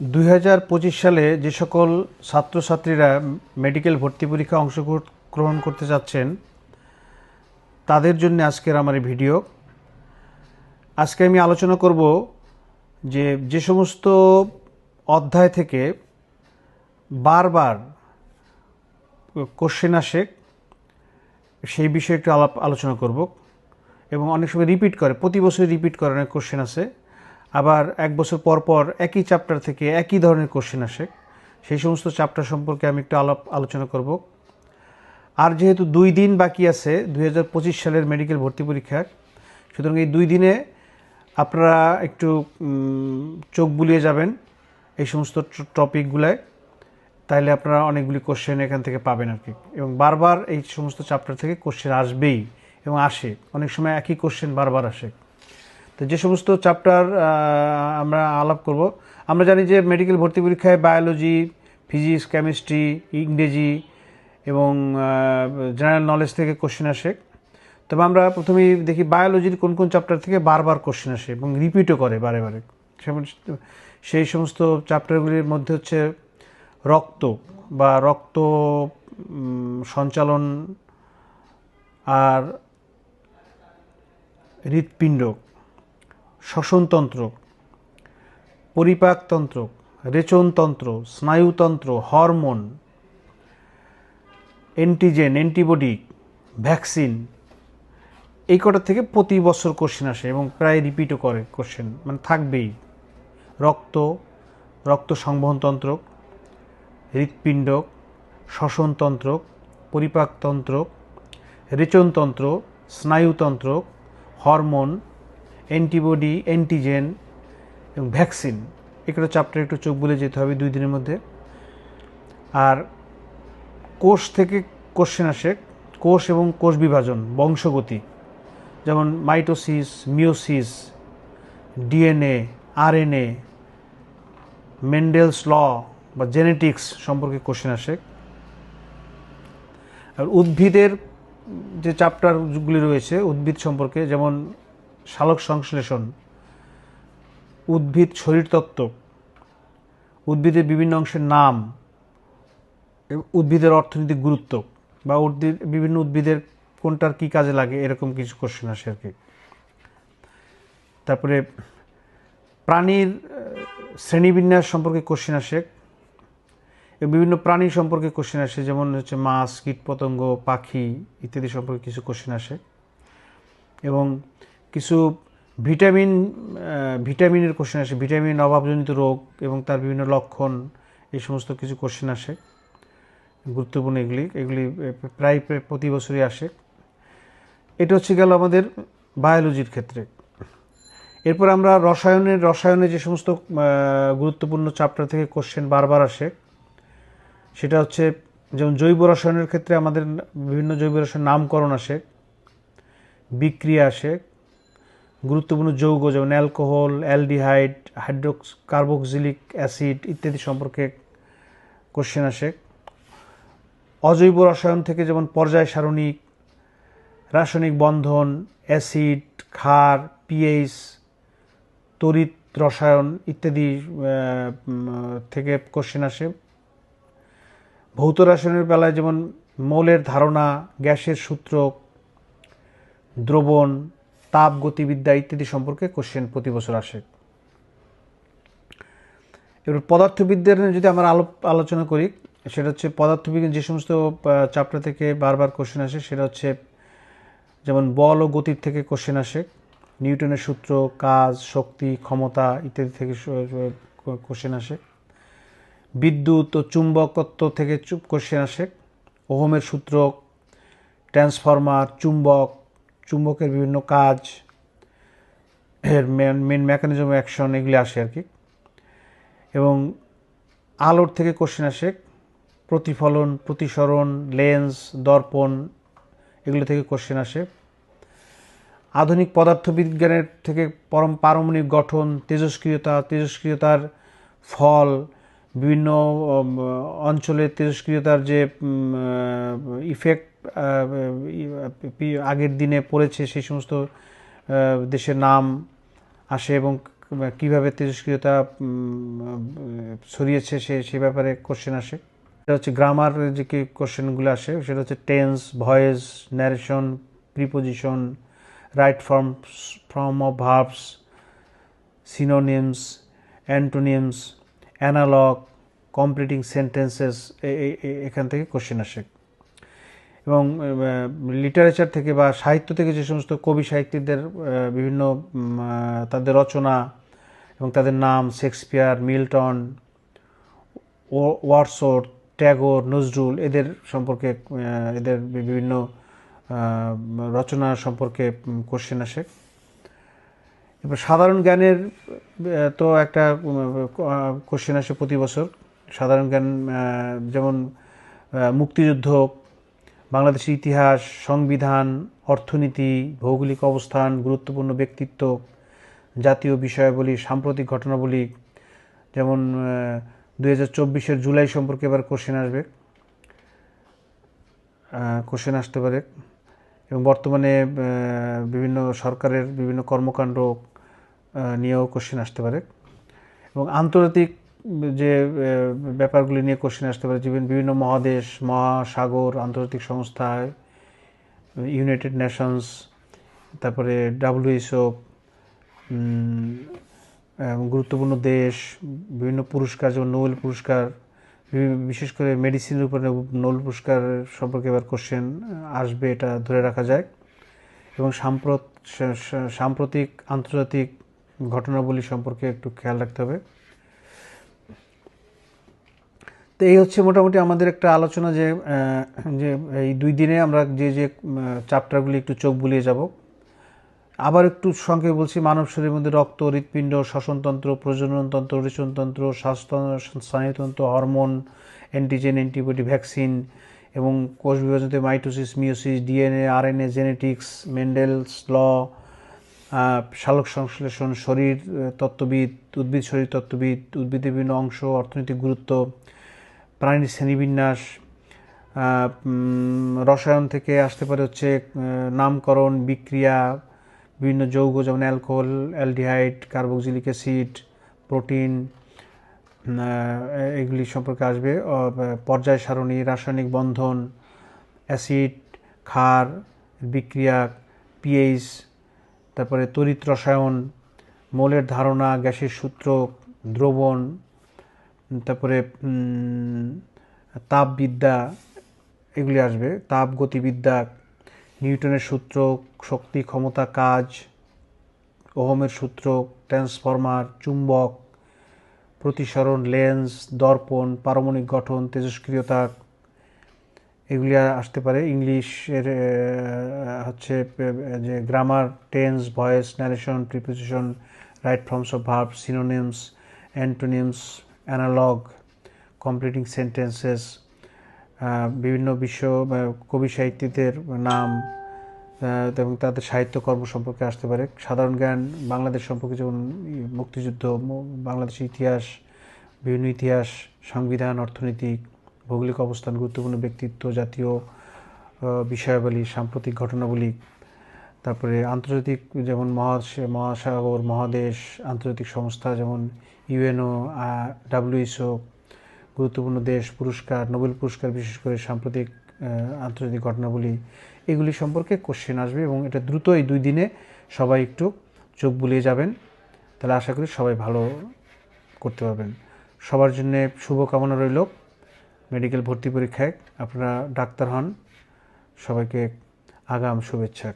দু হাজার পঁচিশ সালে যে সকল ছাত্রছাত্রীরা মেডিকেল ভর্তি পরীক্ষা অংশগ্রহণ করতে যাচ্ছেন, তাদের জন্য আজকের আমার এই ভিডিও। আজকে আমি আলোচনা করব যে যে সমস্ত অধ্যায় থেকে বারবার কোশ্চেন আসে, সেই বিষয়ে একটু আলাপ আলোচনা করব এবং অনেক সময় রিপিট করে, প্রতি বছর রিপিট করে অনেক কোশ্চেন আছে আবার এক বছর পর পর একই চ্যাপ্টার থেকে একই ধরনের কোশ্চেন আসে। সেই সমস্ত চ্যাপ্টার সম্পর্কে আমি একটু আলাপ আলোচনা করব। আর যেহেতু দুই দিন বাকি আছে দু হাজার পঁচিশ সালের মেডিকেল ভর্তি পরীক্ষার, সুতরাং এই দুই দিনে আপনারা একটু চোখ বুলিয়ে যাবেন এই সমস্ত টপিকগুলায় তাইলে আপনারা অনেকগুলি কোশ্চেন এখান থেকে পাবেন আর কি এবং বারবার এই সমস্ত চ্যাপ্টার থেকে কোশ্চেন আসবেই এবং আসে। অনেক সময় একই কোশ্চেন বারবার আসে। তো যে সমস্ত চ্যাপ্টার আমরা আলাপ করব, আমরা জানি যে মেডিকেল ভর্তি পরীক্ষায় বায়োলজি ফিজিক্স কেমিস্ট্রি ইংরেজি এবং জেনারেল নলেজ থেকে কোশ্চেন আসে। তবে আমরা প্রথমেই দেখি বায়োলজির কোন কোন চ্যাপ্টার থেকে বারবার কোশ্চেন আসে এবং রিপিটও করে বারে বারে। সেই সমস্ত চ্যাপ্টারগুলির মধ্যে হচ্ছে রক্ত বা রক্ত সঞ্চালন আর হৃৎপিণ্ড। শ্বসনতন্ত্র পরিপাকতন্ত্র, রেচনতন্ত্র, স্নায়ুতন্ত্র, হরমোন অ্যান্টিজেন অ্যান্টিবডি ভ্যাকসিন এই কটা থেকে প্রতি বছর কোশ্চেন আসে এবং প্রায় রিপিটও করে কোশ্চেন মানে থাকবেই। রক্ত রক্ত সংবহনতন্ত্র হৃৎপিণ্ড শ্বসনতন্ত্র পরিপাকতন্ত্র, রেচনতন্ত্র, স্নায়ুতন্ত্র, হরমোন অ্যান্টিবডি, অ্যান্টিজেন এবং ভ্যাকসিন। এগুলো চ্যাপ্টার একটু চোখ বলে যেতে হবে দুই দিনের মধ্যে। আর কোষ থেকে কোশ্চেন আসে, কোষ এবং কোষ বিভাজন, বংশগতি। যেমন mitosis meiosis DNA, RNA Mendel's law বা জেনেটিক্স সম্পর্কে কোশ্চেন আসে। আর উদ্ভিদের যে চ্যাপ্টারগুলি রয়েছে, উদ্ভিদ সম্পর্কে, যেমন সালোক সংশ্লেষণ, উদ্ভিদ শরীরতত্ত্ব, উদ্ভিদের বিভিন্ন অংশের নাম উদ্ভিদের অর্থনৈতিক গুরুত্ব বা উদ্ভিদ, বিভিন্ন উদ্ভিদের কোনটার কি কাজে লাগে এরকম কিছু কোশ্চেন আসে আর কি। তারপরে প্রাণীর শ্রেণীবিন্যাস সম্পর্কে কোশ্চেন আসে বিভিন্ন প্রাণী সম্পর্কে কোশ্চেন আসে, যেমন হচ্ছে মাছ, কীটপতঙ্গ, পাখি ইত্যাদি সম্পর্কে কিছু কোশ্চেন আসে এবং কিছু ভিটামিন ভিটামিনের কোশ্চেন আসে, ভিটামিন অভাবজনিত রোগ এবং তার বিভিন্ন লক্ষণ, এই সমস্ত কিছু কোশ্চেন আসে, গুরুত্বপূর্ণ এগুলি এগুলি প্রায় প্রতি বছরই আসে। এটা হচ্ছে গেল আমাদের বায়োলজির ক্ষেত্রে। এরপর আমরা রসায়নের রসায়নে যে সমস্ত গুরুত্বপূর্ণ চ্যাপ্টার থেকে কোশ্চেন বারবার আসে, সেটা হচ্ছে যেমন জৈব রসায়নের ক্ষেত্রে আমাদের বিভিন্ন জৈব রসায়ন নামকরণ আসে, বিক্রিয়া আসে গুরুত্বপূর্ণ যৌগ যেমন alcohol, aldehyde, hydroxy, carboxylic acid ইত্যাদি সম্পর্কে কোশ্চেন আসে। অজৈব রসায়ন থেকে যেমন পর্যায় সারণিক রাসায়নিক বন্ধন, অ্যাসিড, ক্ষার, পিএইচ, তড়িৎ রসায়ন ইত্যাদি থেকে কোশ্চেন আসে। ভৌত রাসায়নের বেলায় যেমন মৌলের ধারণা, গ্যাসের সূত্র দ্রবণ তাপ, গতিবিদ্যা ইত্যাদি সম্পর্কে কোশ্চেন প্রতি বছর আসে। এবার পদার্থবিদ্যার নিয়ে যদি আমরা আলো আলোচনা করি, সেটা হচ্ছে পদার্থবিজ্ঞান যে সমস্ত চ্যাপ্টার থেকে বারবার কোশ্চেন আসে, সেটা হচ্ছে যেমন বল ও গতির থেকে কোশ্চেন আসে, নিউটনের সূত্র, কাজ, শক্তি, ক্ষমতা ইত্যাদি থেকে কোশ্চেন আসে, বিদ্যুৎ ও চুম্বকত্ব থেকে কোশ্চেন আসে, ওহমের সূত্র ট্রান্সফরমার চুম্বক চুম্বকের বিভিন্ন কাজ, এর মেন মেন মেকানিজম অ্যাকশন এগুলি আসে আর কি। এবং আলোর থেকে কোশ্চেন আসে, প্রতিফলন, প্রতিসরণ লেন্স দর্পণ এগুলো থেকে কোশ্চেন আসে। আধুনিক পদার্থবিজ্ঞানের থেকে পরম পারমাণবিক গঠন, তেজস্ক্রিয়তা, তেজস্ক্রিয়তার ফল, বিভিন্ন অঞ্চলে তেজস্ক্রিয়তার যে ইফেক্ট আগের দিনে পড়েছে সেই সমস্ত দেশের নাম আসে এবং কীভাবে তেজস্ক্রিয়তা ছড়িয়েছে সে সে ব্যাপারে কোশ্চেন আসে। এটা হচ্ছে গ্রামার যে কি কোশ্চেনগুলো আসে, সেটা হচ্ছে tense voice narration preposition right form form of verbs synonyms antonyms analog completing sentences এখান থেকে কোশ্চেন আসে। এবং লিটারেচার থেকে বা সাহিত্য থেকে যে সমস্ত কবি সাহিত্যিকদের বিভিন্ন তাদের রচনা এবং তাদের নাম, শেক্সপিয়ার, মিল্টন, ও- ওয়ার্ডসওয়ার্থ ট্যাগোর, নজরুল, এদের সম্পর্কে এদের বিভিন্ন রচনা সম্পর্কে কোশ্চেন আসে। এবার সাধারণ জ্ঞানের তো একটা কোশ্চেন আসে প্রতি বছর। সাধারণ জ্ঞান যেমন মুক্তিযুদ্ধ বাংলাদেশের ইতিহাস, সংবিধান, অর্থনীতি, ভৌগোলিক অবস্থান, গুরুত্বপূর্ণ ব্যক্তিত্ব, জাতীয় বিষয়াবলী, সাম্প্রতিক ঘটনাবলী, যেমন দুই হাজার চব্বিশের জুলাই সম্পর্কে এবার কোশ্চেন আসবে। কোশ্চেন আসতে পারে। এবং বর্তমানে বিভিন্ন সরকারের বিভিন্ন কর্মকাণ্ড নিয়েও কোশ্চেন আসতে পারে। এবং আন্তর্জাতিক যে ব্যাপারগুলি নিয়ে কোশ্চেন আসতে পারে, যেমন বিভিন্ন মহাদেশ, মহাসাগর, আন্তর্জাতিক সংস্থায় ইউনাইটেড নেশনস তারপরে ডাব্লিউএসও গুরুত্বপূর্ণ দেশ, বিভিন্ন পুরস্কার, যেমন নোবেল পুরস্কার বিশেষ করে মেডিসিনের উপরে নোবেল পুরস্কার সম্পর্কে এবার কোশ্চেন আসবে, এটা ধরে রাখা যায় এবং সাম্প্রত সাম্প্রতিক আন্তর্জাতিক ঘটনাবলী সম্পর্কে একটু খেয়াল রাখতে হবে। তো এই হচ্ছে মোটামুটি আমাদের একটা আলোচনা যে যে এই দুই দিনে আমরা যে যে চ্যাপ্টারগুলি একটু চোখ বুলিয়ে যাব। আবার একটু সঙ্গে বলছি, মানব শরীরের মধ্যে রক্ত, হৃৎপিণ্ড, শ্বসনতন্ত্র, প্রজননতন্ত্র, রেচনতন্ত্র, স্বাস্থ্য স্নায়ুতন্ত্র, হরমোন অ্যান্টিজেন অ্যান্টিবডি ভ্যাকসিন এবং কোষ বিভাজনতে mitosis meiosis DNA, RNA genetics Mendel's law শালক সংশ্লেষণ, শরীর তত্ত্ববিদ, উদ্ভিদ শরীর তত্ত্ববিদ, উদ্ভিদের বিভিন্ন অংশ, অর্থনৈতিক গুরুত্ব প্রাণীর শ্রেণীবিন্যাস রসায়ন থেকে আসতে পারে হচ্ছে নামকরণ, বিক্রিয়া, বিভিন্ন যৌগ যেমন alcohol, aldehyde, carboxylic acid, protein এগুলি সম্পর্কে আসবে। পর্যায় সারণী, রাসায়নিক বন্ধন, অ্যাসিড, ক্ষার, বিক্রিয়া, পিএইচ, তারপরে তড়িৎ রসায়ন, মৌলের ধারণা, গ্যাসের সূত্র, দ্রবণ তারপরে তাপবিদ্যা এগুলি আসবে। তাপ, গতিবিদ্যা, নিউটনের সূত্র, শক্তি, ক্ষমতা, কাজ, ওহমের সূত্র, ট্রান্সফরমার, চুম্বক, প্রতিসরণ, লেন্স, দর্পণ, পারমাণবিক গঠন, তেজস্ক্রিয়তা, এগুলি আসতে পারে। ইংলিশের হচ্ছে যে grammar, tense, voice narration preposition right forms of verb synonyms antonyms analog completing sentences বিভিন্ন বিশ্ব কবি সাহিত্যিকদের নাম এবং তাদের সাহিত্যকর্ম সম্পর্কে আসতে পারে। সাধারণ জ্ঞান, বাংলাদেশ সম্পর্কে যেমন মুক্তিযুদ্ধ বাংলাদেশের ইতিহাস, বিভিন্ন ইতিহাস, সংবিধান, অর্থনীতি, ভৌগোলিক অবস্থান, গুরুত্বপূর্ণ ব্যক্তিত্ব, জাতীয় বিষয়াবলী, সাম্প্রতিক ঘটনাবলী তারপরে আন্তর্জাতিক যেমন মহাস- মহাসাগর, মহাদেশ, আন্তর্জাতিক সংস্থা যেমন ইউএনও ডাব্লিউএসও গুরুত্বপূর্ণ দেশ, পুরস্কার, নোবেল পুরস্কার বিশেষ করে সাম্প্রতিক আন্তর্জাতিক ঘটনাবলী, এগুলি সম্পর্কে কোশ্চেন আসবে এবং এটা দ্রুত এই দুই দিনে সবাই একটু চোখ বুলিয়ে যাবেন। তাহলে আশা করি সবাই ভালো করতে পারবেন। সবার জন্য শুভকামনা রইল। মেডিকেল ভর্তি পরীক্ষায় আপনারা ডাক্তার হন। সবাইকে আগাম শুভেচ্ছা।